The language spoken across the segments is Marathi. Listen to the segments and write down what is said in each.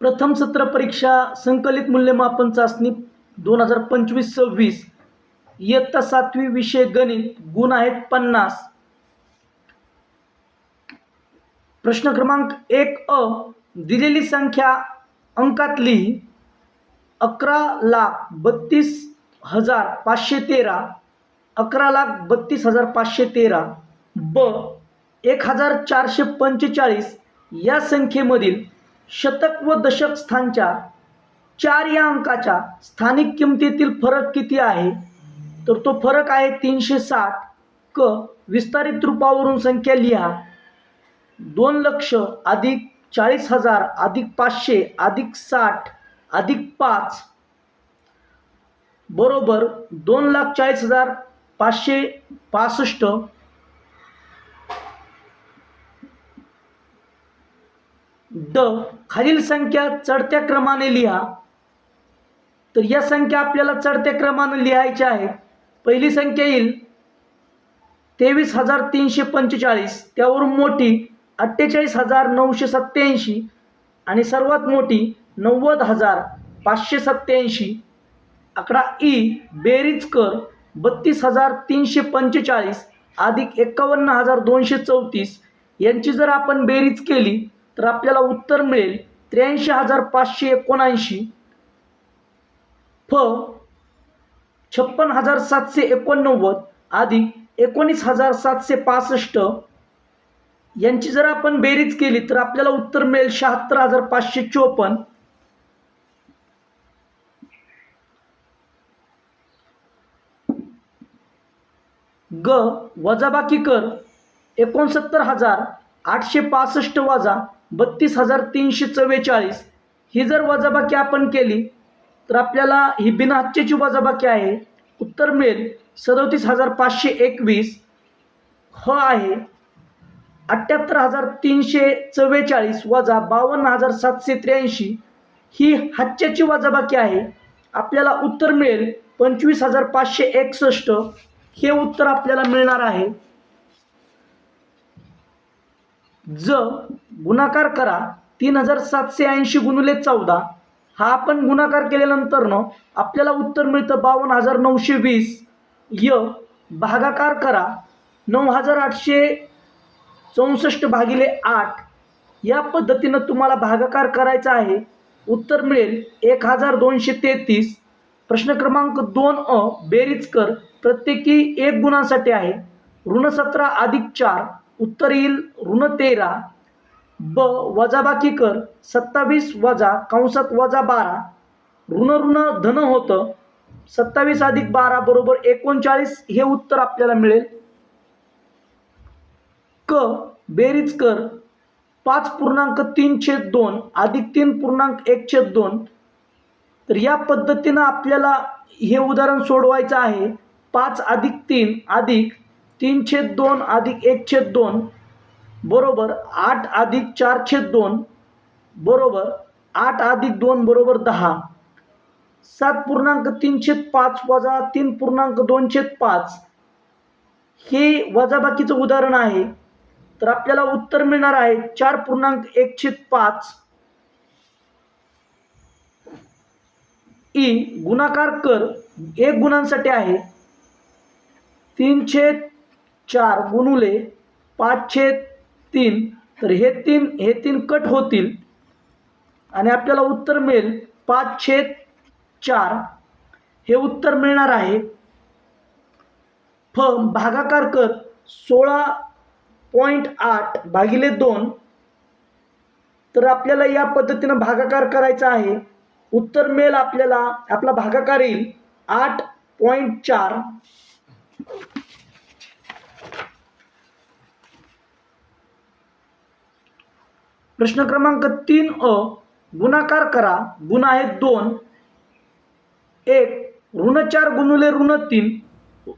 प्रथम सत्र परीक्षा संकलित मूल्यमापन चाचणी दोन हजार पंचवीस सव्वीस. इयत्ता सातवी विषय गणित गुण आहेत पन्नास. प्रश्न क्रमांक एक अ दिलेली संख्या अंकात लिही अकरा लाख बत्तीस हजार पाचशे तेरा. अकरा लाख बत्तीस हजार पाचशे तेरा. ब एक हजार चारशे पंचेचाळीस. या संख्येमधील शतक व दशक स्थानच्या चार या अंकाच्या स्थानिक किमतीतील फरक किती आहे? तर तो फरक आहे तीनशे साठ क. विस्तारित रूपावरून संख्या लिहा. दोन लक्ष अधिक चाळीस हजार अधिक पाचशे अधिक साठ अधिक पाच बरोबर दोन लाख चाळीस हजार पाचशे पासष्ट ड खालील संख्या चढत्या क्रमाने लिहा. तर या संख्या आपल्याला चढत्या क्रमाने लिहायच्या आहेत. पहिली संख्या येईल तेवीस हजार तीनशे पंचेचाळीस. त्यावरून मोठी अठ्ठेचाळीस हजार नऊशे सत्त्याऐंशी. आणि सर्वात मोठी नव्वद हजार पाचशे सत्त्याऐंशी. आकडा ई बेरीज कर बत्तीस हजार तीनशे पंचेचाळीस. अधिक एकावन्न हजार दोनशे चौतीस. यांची जर आपण बेरीज केली तर आपल्याला उत्तर मिळेल त्र्याऐंशी हजार पाचशे एकोणऐंशी. फ. छप्पन हजार सातशे एकोणनव्वद अधिक एकोणीस हजार सातशे पासष्ट. यांची जर आपण बेरीज केली तर आपल्याला उत्तर मिळेल शहात्तर हजार पाचशे चोपन्न. ग. वजाबाकी कर एकोणसत्तर हजार आठशे पासष्ट वजा बत्तीस हजार तीनशे चव्वेचाळीस. ही जर वजाबाकी आपण केली तर आपल्याला ही बिनहत्याची वजाबाकी आहे. उत्तर मिळेल सदोतीस हजार पाचशे एकवीस. ह आहे अठ्ठ्याहत्तर हजार तीनशे चव्वेचाळीस वजा बावन्न हजार सातशे त्र्याऐंशी. ही हच्च्याची वजाबाकी आहे. आपल्याला उत्तर मिळेल पंचवीस हजार पाचशे एकसष्ट. हे उत्तर आपल्याला मिळणार आहे. ज गुणाकार करा. तीन हजार सातशे ऐंशी गुणुले चौदा. हा आपण गुणाकार केल्यानंतरनं आपल्याला उत्तर मिळतं बावन्न हजार नऊशे वीस. य भागाकार करा. नऊ हजार आठशे चौसष्ट भागिले आठ. या पद्धतीनं तुम्हाला भागाकार करायचा आहे. उत्तर मिळेल एक हजार दोनशे तेहतीस. प्रश्न क्रमांक दोन अ बेरीज कर. प्रत्येकी एक गुणांसाठी आहे. ऋण सतरा अधिक चार. उत्तर येईल ऋण तेरा. ब वजाबाकी कर सत्तावीस वजा कंसात वजा बारा. ऋण ऋण धन होतं. सत्तावीस अधिक बारा बरोबर एकोणचाळीस हे उत्तर आपल्याला मिळेल. क बेरीज कर. पाच पूर्णांक तीन छेद दोन अधिक तीन पूर्णांक एक छेद दोन. तर या पद्धतीनं आपल्याला हे उदाहरण सोडवायचं आहे. पाच अधिक तीन अधिक तीन छेद दोन अधिक एक छेद दोन. बरोबर आठ अधिक चार छेद दोन बरोबर आठ अधिक दोन बरोबर दहा. सात पूर्णांक तीन छेद पाच वजा तीन पूर्णांक दोन छेद पाच. हे वजाबाकीचं उदाहरण आहे. तर आपल्याला उत्तर मिळणार आहे चार पूर्णांक एक छेद पाच. ई गुणाकार कर एक गुणांसाठी आहे. तीन छेद चार गुणुले पाच छेद तीन तर हे तीन हे तीन कट होतील. आणि आपल्याला उत्तर मिळेल पाच छेद चार. हे उत्तर मिळणार आहे. फ भागाकार कर सोळा पॉईंट आठ भागिले दोन. तर आपल्याला या पद्धतीनं भागाकार करायचा आहे. उत्तर मिळेल आपल्याला आपला भागाकार येईल आठ पॉईंट चार. प्रश्न क्रमांक तीन अ गुणाकार करा. गुण आहेत दोन. एक ऋण चार गुणुले ऋण तीन.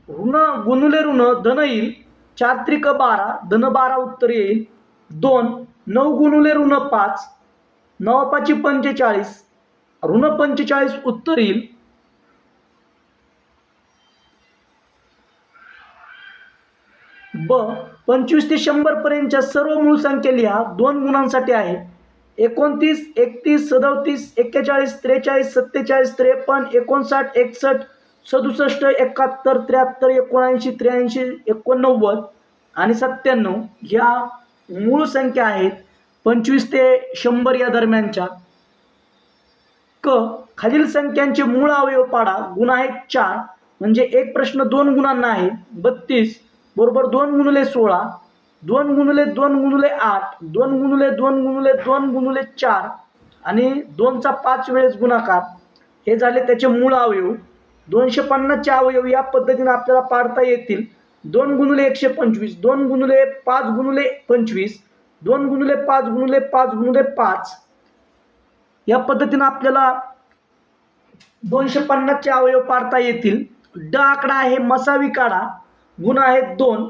ऋण गुणुले ऋण धन येईल. चार त्रिक बारा धन बारा उत्तर येईल. दोन नऊ गुणुले ऋण पाच. नऊ पंचेचाळीस. ऋण पंचेचाळीस उत्तर येईल. ब पंचवीस ते शंभर पर्यंतच्या सर्व मूळ संख्या लिहा दोन गुणांसाठी आहे. एकोणतीस एकतीस सदतीस एक्केचाळीस त्रेचाळीस सत्तेचाळीस त्रेपन्न एकोणसाठ एकसष्ट सदुसष्ट एकाहत्तर त्र्याहत्तर एकोणऐंशी त्र्याऐंशी एकोणनव्वद आणि सत्त्याण्णव ह्या मूळ संख्या आहेत पंचवीस ते शंभर या दरम्यानच्या. क खालील संख्यांचे मूळ अवयव पाडा गुण आहेत चार म्हणजे एक प्रश्न दोन गुणांना आहे. बत्तीस बरोबर दोन गुणुले सोळा दोन गुणुले दोन गुणुले आठ दोन गुणुले दोन गुणुले दोन गुणुले चार आणि दोनचा पाच वेळेस गुणाकार हे झाले त्याचे मूळ अवयव. दोनशे पन्नासचे अवयव या पद्धतीने आपल्याला पाडता येतील. दोन गुणुले एकशे पंचवीस दोन गुणुले पाच गुणुले पंचवीस दोन गुणुले पाच गुणुले पाच गुणुले पाच. या पद्धतीनं आपल्याला दोनशे पन्नासचे अवयव पाडता येतील. ड आकडा आहे मसावी काढा. गुण आहेत दोन.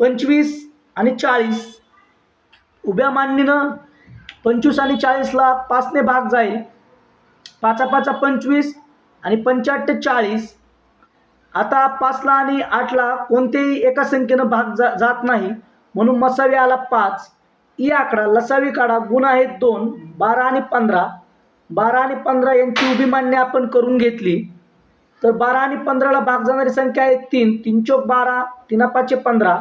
पंचवीस आणि चाळीस. उभ्या मांडणीनं पंचवीस आणि चाळीसला पाचने भाग जाईल. पाचा पाचा पंचवीस आणि पंच्याहत्तर चाळीस. आता पाचला आणि आठला कोणतेही एका संख्येनं भाग जा जात नाही. म्हणून मसावी आला पाच. ई आकडा लसावी काढा गुण आहेत दोन बारा आणि पंधरा. बारा आणि पंधरा यांची उभी मांडणी आपण करून घेतली. तर बारा आणि पंधराला भाग जाणारी संख्या आहे तीन. तीन चौक बारा तीना पाचशे पंधरा.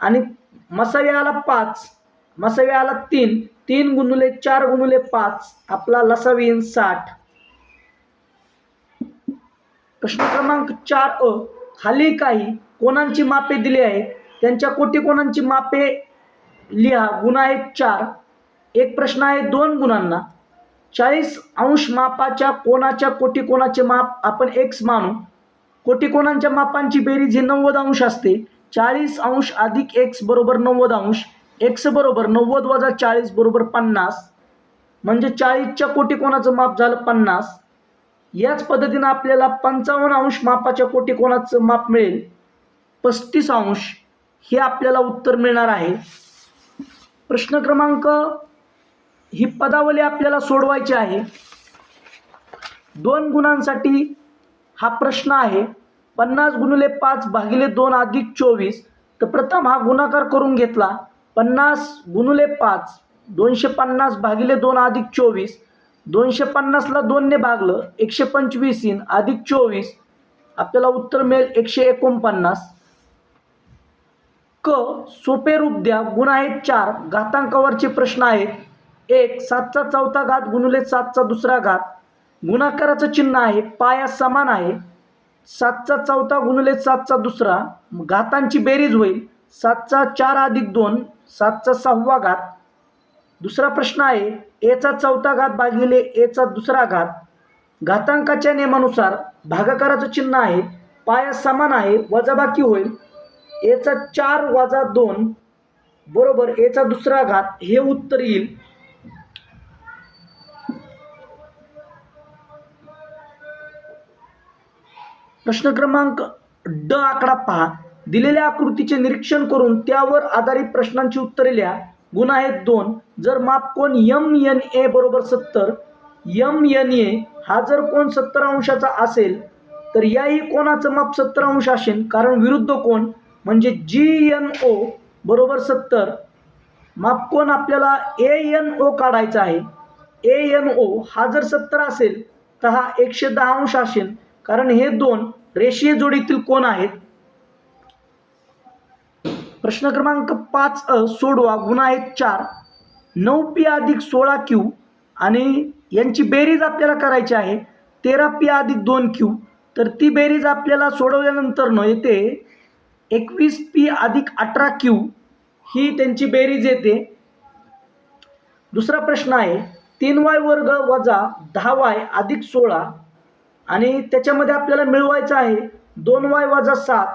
आणि मसावी आला पाच. मसावी आला तीन. तीन गुणुले चार गुणुले पाच. आपला लसावी येईन साठ. प्रश्न क्रमांक चार अ. खाली काही कोणांची मापे दिली आहेत? त्यांच्या कोटी कोणांची मापे? लिहा. गुणा आहेत चार. एक प्रश्न आहे दोन गुणांना. चाळीस अंश मापाच्या कोणाच्या कोटी कोणाचे माप आपण एक्स मानू. कोटी कोणांच्या मापांची बेरीज ही नव्वद अंश असते. चाळीस अंश अधिक एक्स बरोबर नव्वद अंश. एक्स बरोबर नव्वद वजा चाळीस बरोबर पन्नास. म्हणजे चाळीसच्या कोटी कोणाचं माप झालं पन्नास. याच पद्धतीनं आपल्याला पंचावन्न अंश मापाच्या कोटी कोणाचं माप मिळेल. पस्तीस अंश हे आपल्याला उत्तर मिळणार आहे. प्रश्न क्रमांक ही पदावली आपल्याला सोडवायची आहे. दोन गुणांसाठी हा प्रश्न आहे. पन्नास गुणिले पाच भागिले दोन अधिक चोवीस. तर प्रथम हा गुणाकार करून घेतला. पन्नास गुणुले पाच दोनशे पन्नास भागिले दोन अधिक चोवीस. दोनशे पन्नासला दोनने भागलं एकशे पंचवीस इन अधिक चोवीस. आपल्याला उत्तर मिळेल एकशे एकोणपन्नास. क सोपे रूप द्या. गुण आहेत चार. घातांकावरचे प्रश्न आहेत. एक सातचा चौथा घात गुणुले सातचा दुसरा घात. गुणाकाराचं चिन्ह आहे पाया समान आहे. सातचा चौथा गुणुले सातचा दुसरा घातांची बेरीज होईल. सातचा चार अधिक दोन सातचा सहावा घात. दुसरा प्रश्न आहे एचा चौथा घात भागिले एचा दुसरा घात. घातांकाच्या नियमानुसार भागाकाराचं चिन्ह आहे पाया समान आहे वजाबाकी होईल. एचा चार वजा दोन बरोबर एचा दुसरा घात हे उत्तर येईल. प्रश्न क्रमांक ड आकडा पहा. दिलेल्या आकृतीचे निरीक्षण करून त्यावर आधारित प्रश्नांची उत्तरे लिहा. गुण आहेत दोन. जर माप कोण यम एन ए बरोबर सत्तर यम एन ए हा जर कोण सत्तर अंशाचा असेल तर याही कोणाचं माप सत्तर अंश असेल? कारण विरुद्ध कोण? म्हणजे जी एन ओ बरोबर सत्तर. माप कोण आपल्याला ए एन ओ काढायचा आहे? ए एन ओ हा जर सत्तर असेल तर हा एकशे दहा अंश असेल. कारण हे दोन रेषीय जोडीतील कोण आहेत? प्रश्न क्रमांक पाच अ सोडवा गुणा आहेत चार. नऊ पी अधिक सोळा क्यू आणि यांची बेरीज आपल्याला करायची आहे तेरा पी अधिक दोन क्यू. तर ती बेरीज आपल्याला सोडवल्यानंतर न येते एकवीस पी अधिक अठरा क्यू. ही त्यांची बेरीज येते. दुसरा प्रश्न आहे तीन वाय वर्ग वजा दहा वाय अधिक सोळा आणि त्याच्यामध्ये आपल्याला मिळवायचं आहे दोन वाय वजा सात.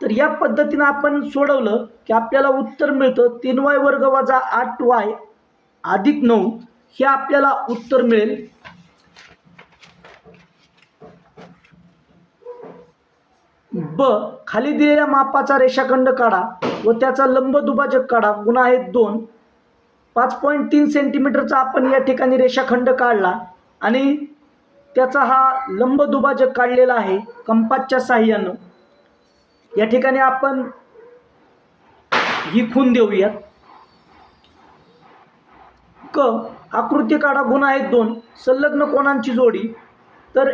तर या पद्धतीनं आपण सोडवलं की आपल्याला उत्तर मिळतं. तीन वाय वर्ग वजा आठ वाय अधिक नऊ हे आपल्याला उत्तर मिळेल. ब खाली दिलेल्या मापाचा रेषाखंड काढा व त्याचा लंब दुभाजक काढा गुणा आहेत दोन. पाच पॉईंट तीन सेंटीमीटरचा आपण या ठिकाणी रेषाखंड काढला आणि त्याचा हा लंब दुभाजक काढलेला आहे कंपासच्या साह्यानं या ठिकाणी आपण ही खून देऊयात. क आकृती काढा गुण आहेत दोन संलग्न कोणांची जोडी? तर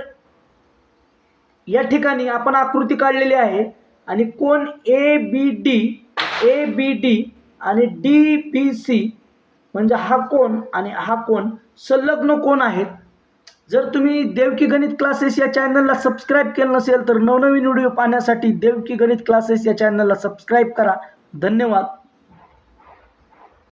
या ठिकाणी आपण आकृती काढलेली आहे आणि कोण A B D A B D आणि डी बी सी म्हणजे हा कोण आणि हा कोण संलग्न कोण आहेत? जर तुम्ही देवकी गणित क्लासेस या चॅनलला सबस्क्राईब केलं नसेल तर नवनवीन व्हिडिओ पाहण्यासाठी देवकी गणित क्लासेस या चॅनलला सबस्क्राईब करा. धन्यवाद.